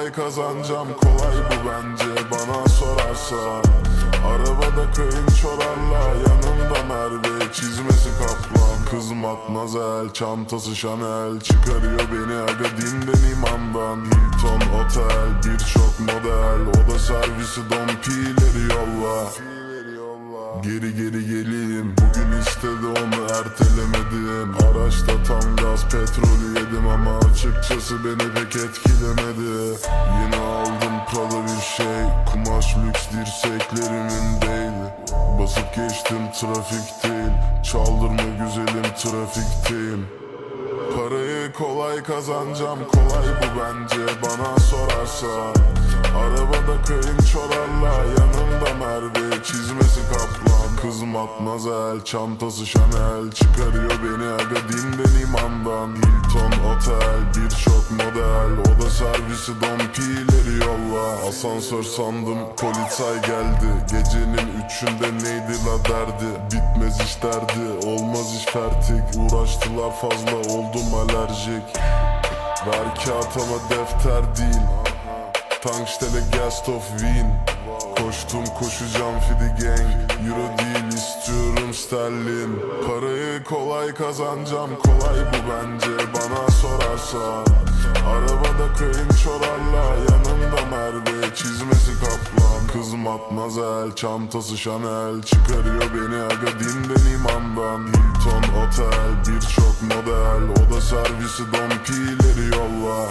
kolay kazanacağım. Kolay bu bence bana sorarsa. Arabada köyün çorarla yanımda Merve. Çizmesi kaplan Kız matmazel çantası Chanel. Çıkarıyor beni aga dinden imandan. Hilton otel birçok model. O da servisi dompileri yolla. Geri geri geleyim Bugün istedi onu ertelemedim açıkçası beni pek etkilemedi. Yine aldım Prada bir şey. Kumaş lüks dirseklerimin değdi Basıp geçtim trafik değil. Çaldırma güzelim trafikteyim Parayı kolay kazanacağım kolay bu bence. Bana sorarsa Arabada köyün çorarla yanımda Merve. Çizmesi kaplan Kız matmazel çantası Chanel. Çıkarıyor beni aga dinden imandan. Hilton otel birçok model O da servisi dompileri yolla. Asansör sandım polisay geldi. Gecenin üçünde neydi la derdi? Bitmez iş derdi olmaz iş fertik. Uğraştılar fazla oldum alerjik. Ver kağıt ama defter değil. Tankstelle Gast of Wien Koştum koşacağım Fidi Gang. Euro değil sterlin Parayı kolay kazanacağım. Kolay bu bence bana sorarsa Arabada köyün çorarla yanımda Merve çizmesi kaplan. Kız matmazel çantası Chanel. Çıkarıyor beni aga dinden imandan Hilton otel birçok model. O da servisi dompileri yolla